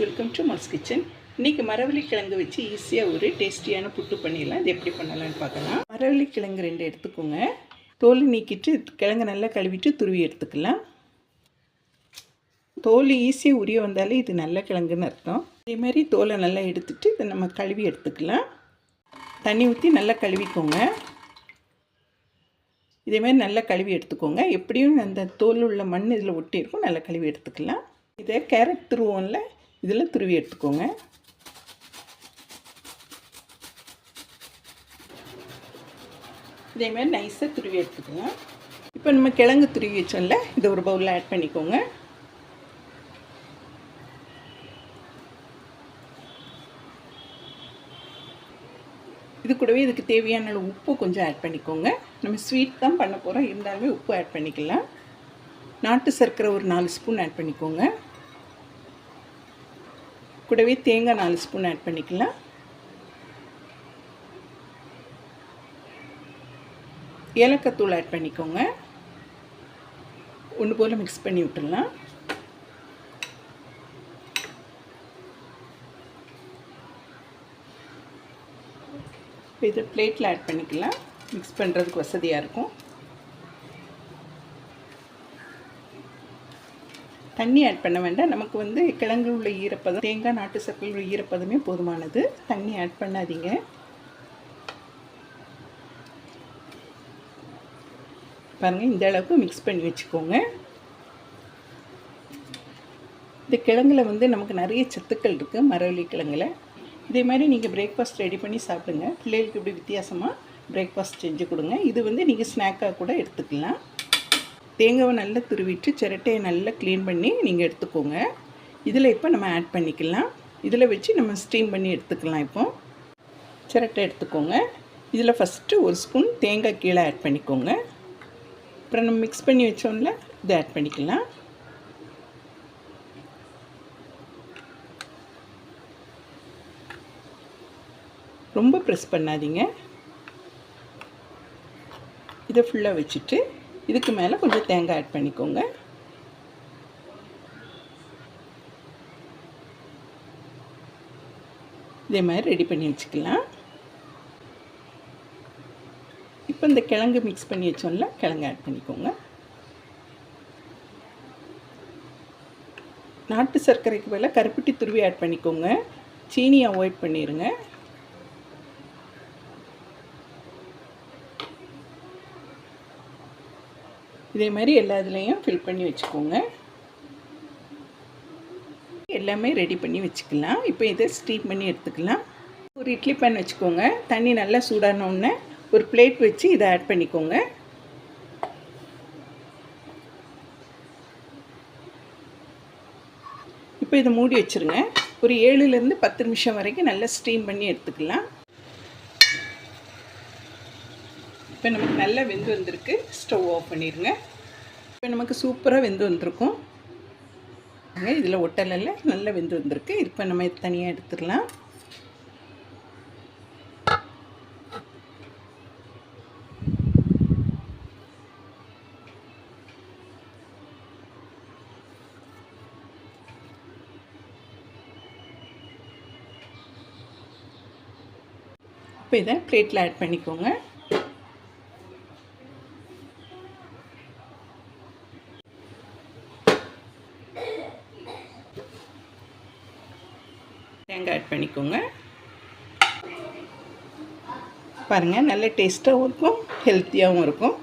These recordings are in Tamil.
வெல்கம் டு மாஸ் கிச்சன் இன்றைக்கி மரவள்ளி கிழங்கு வச்சு ஈஸியாக ஒரு டேஸ்டியான புட்டு பண்ணிடலாம். இது எப்படி பண்ணலாம்னு பார்க்கலாம். மரவள்ளி கிழங்கு ரெண்டு எடுத்துக்கோங்க. தோல் நீக்கிட்டு கிழங்கு நல்லா கழுவிட்டு துருவி எடுத்துக்கலாம். தோல் ஈஸியாக உரிய வந்தாலே இது நல்ல கிழங்குன்னு அர்த்தம். இதேமாதிரி தோலை நல்லா எடுத்துட்டு இதை நம்ம கழுவி எடுத்துக்கலாம். தண்ணி ஊற்றி நல்லா கழுவிக்கோங்க. இதேமாதிரி நல்லா கழுவி எடுத்துக்கோங்க. எப்படியும் அந்த தோல் உள்ள மண் இதில் ஒட்டி இருக்கும் நல்லா கழுவி எடுத்துக்கலாம். இதை கேரட் துருவோம்ல இதில் துருவி எடுத்துக்கோங்க. இதேமாதிரி நைஸாக துருவி எடுத்துக்கோங்க. இப்போ நம்ம கிழங்கு துருவி வச்சோம்ல இதை ஒரு பவுலில் ஆட் பண்ணிக்கோங்க. இது கூடவே இதுக்கு தேவையான அளவு உப்பு கொஞ்சம் ஆட் பண்ணிக்கோங்க. நம்ம ஸ்வீட் தான் பண்ண போகிறோம் இருந்தாலுமே உப்பு ஆட் பண்ணிக்கலாம். நாட்டு சர்க்கரை ஒரு நாலு ஸ்பூன் ஆட் பண்ணிக்கோங்க. கூடவே தேங்காய் நாலு ஸ்பூன் ஆட் பண்ணிக்கலாம். ஏலக்காய் தூள் ஆட் பண்ணிக்கோங்க. ஒன்று போல் மிக்ஸ் பண்ணி விட்டுடலாம். இது இதை பிளேட்டில் ஆட் பண்ணிக்கலாம். மிக்ஸ் பண்ணுறதுக்கு வசதியாக இருக்கும். தண்ணி ஆட் பண்ண வேண்டாம். நமக்கு வந்து கிழங்கு உள்ள ஈரப்பதம் தேங்காய் நாட்டு சர்க்கரை உள்ள ஈரப்பதமே போதுமானது. தண்ணி ஆட் பண்ணாதீங்க. பாருங்கள் இந்த அளவுக்கு மிக்ஸ் பண்ணி வச்சுக்கோங்க. இந்த கிழங்குல வந்து நமக்கு நிறைய சத்துக்கள் இருக்குது மரவள்ளி கிழங்குல. இதே மாதிரி நீங்கள் பிரேக்ஃபாஸ்ட் ரெடி பண்ணி சாப்பிடுங்க. பிள்ளைகளுக்கு இப்படி வித்தியாசமாக பிரேக்ஃபாஸ்ட் செஞ்சு கொடுங்க. இது வந்து நீங்கள் ஸ்நாக்காக கூட எடுத்துக்கலாம். தேங்காவை நல்லா துருவிட்டு சிரட்டையை நல்லா க்ளீன் பண்ணி நீங்கள் எடுத்துக்கோங்க. இதில் இப்போ நம்ம ஆட் பண்ணிக்கலாம். இதில் வச்சு நம்ம ஸ்டீம் பண்ணி எடுத்துக்கலாம் இப்போ. சிரட்டை எடுத்துக்கோங்க. இதில் ஃபஸ்ட்டு ஒரு ஸ்பூன் தேங்காய் கீழே ஆட் பண்ணிக்கோங்க. அப்புறம் நம்ம மிக்ஸ் பண்ணி வச்சோம்ல இதை ஆட் பண்ணிக்கலாம். ரொம்ப ப்ரெஸ் பண்ணாதீங்க. இதை ஃபுல்லாக வச்சுட்டு இதுக்கு மேலே கொஞ்சம் தேங்காய் ஆட் பண்ணிக்கோங்க. இதே மாதிரி ரெடி பண்ணி வச்சுக்கலாம். இப்போ இந்த கிழங்கு மிக்ஸ் பண்ணி வச்சோம்ல கிழங்கு ஆட் பண்ணிக்கோங்க. நாட்டு சர்க்கரைக்கு பதிலாக கருப்பட்டி துருவி ஆட் பண்ணிக்கோங்க. சீனி அவாய்ட் பண்ணிடுங்க இதே மாதிரி எல்லா இதுலேயும் ஃபில் பண்ணி வச்சுக்கோங்க. எல்லாமே ரெடி பண்ணி வச்சுக்கலாம். இப்போ இதை ஸ்டீம் பண்ணி எடுத்துக்கலாம். ஒரு இட்லி பேன் வச்சுக்கோங்க. தண்ணி நல்லா சூடானோடனே ஒரு பிளேட் வச்சு இதை ஆட் பண்ணிக்கோங்க. இப்போ இதை மூடி வச்சுருங்க. ஒரு ஏழுலேருந்து பத்து நிமிஷம் வரைக்கும் நல்லா ஸ்டீம் பண்ணி எடுத்துக்கலாம். இப்போ நமக்கு நல்லா வெந்து வந்திருக்கு. ஸ்டவ் ஆஃப் பண்ணிடுங்க இப்போ நமக்கு சூப்பராக வெந்து வந்திருக்கும். இதில் ஒட்டலில் நல்லா வெந்து வந்திருக்கு. இப்போ நம்ம தனியாக எடுத்துடலாம். இப்போ இதை பிளேட்டில் ஆட் பண்ணிக்கோங்க. தேங்காய் ஆட் பண்ணிக்கோங்க. பாருங்கள் நல்ல டேஸ்ட்டாகவும் இருக்கும் ஹெல்த்தியாகவும் இருக்கும்.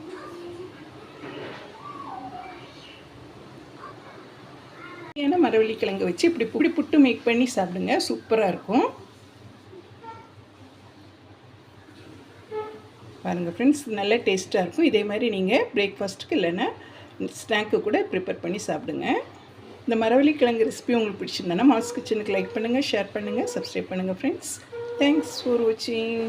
ஏன்னா மரவள்ளி கிழங்கு வச்சு இப்படி இப்படி புட்டு மேக் பண்ணி சாப்பிடுங்க சூப்பராக இருக்கும். பாருங்கள் ஃப்ரெண்ட்ஸ் நல்ல டேஸ்ட்டாக இருக்கும். இதே மாதிரி நீங்கள் பிரேக்ஃபாஸ்ட்டுக்கு இல்லைன்னா ஸ்நாக்கு கூட ப்ரிப்பேர் பண்ணி சாப்பிடுங்க. இந்த மரவள்ளி கிழங்கு ரெசிபி உங்களுக்கு பிடிச்சிருந்தேன்னா மாஸ் கிச்சனுக்கு லைக் பண்ணுங்கள் ஷேர் பண்ணுங்கள் சப்ஸ்கிரைப் பண்ணுங்கள் ஃப்ரெண்ட்ஸ் தேங்க்ஸ் ஃபார் வாட்சிங்